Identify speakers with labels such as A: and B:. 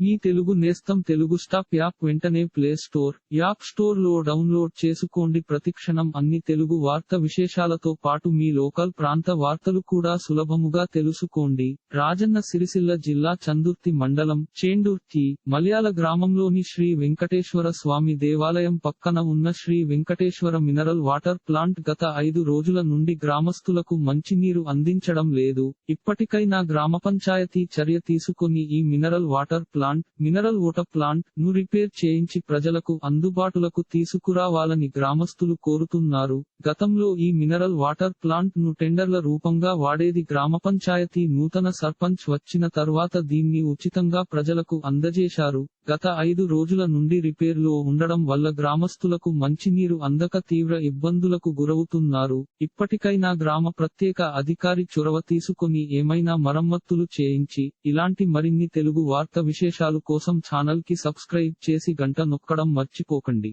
A: మీ తెలుగు నేస్తం Telugu stop app వెంటనే play store app స్టోర్లో డౌన్లోడ్ చేసుకోండి. ప్రతిక్షణం అన్ని తెలుగు వార్త విశేషాలతో పాటు మీ లోకల్ ప్రాంత వార్తలు కూడా సులభముగా తెలుసుకోండి. రాజన్న సిరిసిల్ల జిల్లా చందుర్తి మండలం చేండుర్తి మలయాళ గ్రామంలోని శ్రీ వెంకటేశ్వర స్వామి దేవాలయం పక్కన ఉన్న Shri Venkateswara mineral water plant గత ఐదు రోజుల నుండి గ్రామస్తులకు మంచినీరు అందించడం లేదు. ఇప్పటికైనా గ్రామ పంచాయతీ చర్య తీసుకొని ఈ mineral water plant mineral water ప్లాంట్ను రిపేర్ చేయించి ప్రజలకు అందుబాటులకు తీసుకురావాలని గ్రామస్తులు కోరుతున్నారు. గతంలో ఈ మినరల్ వాటర్ ప్లాంట్ను టెండర్ల రూపంగా వాడేది గ్రామ పంచాయతీ నూతన సర్పంచ్ వచ్చిన తర్వాత దీన్ని ఉచితంగా ప్రజలకు అందజేశారు. గత ఐదు రోజుల నుండి రిపేర్లో ఉండడం వల్ల గ్రామస్తులకు మంచినీరు అందక తీవ్ర ఇబ్బందులకు గురవుతున్నారు. ఇప్పటికైనా గ్రామ ప్రత్యేక అధికారి చొరవ తీసుకొని ఏమైనా మరమ్మత్తులు చేయించి ఇలాంటి మరిన్ని తెలుగు వార్త విశేషాలు కోసం ఛానల్కి సబ్స్క్రైబ్ చేసి గంట నొక్కడం మర్చిపోకండి.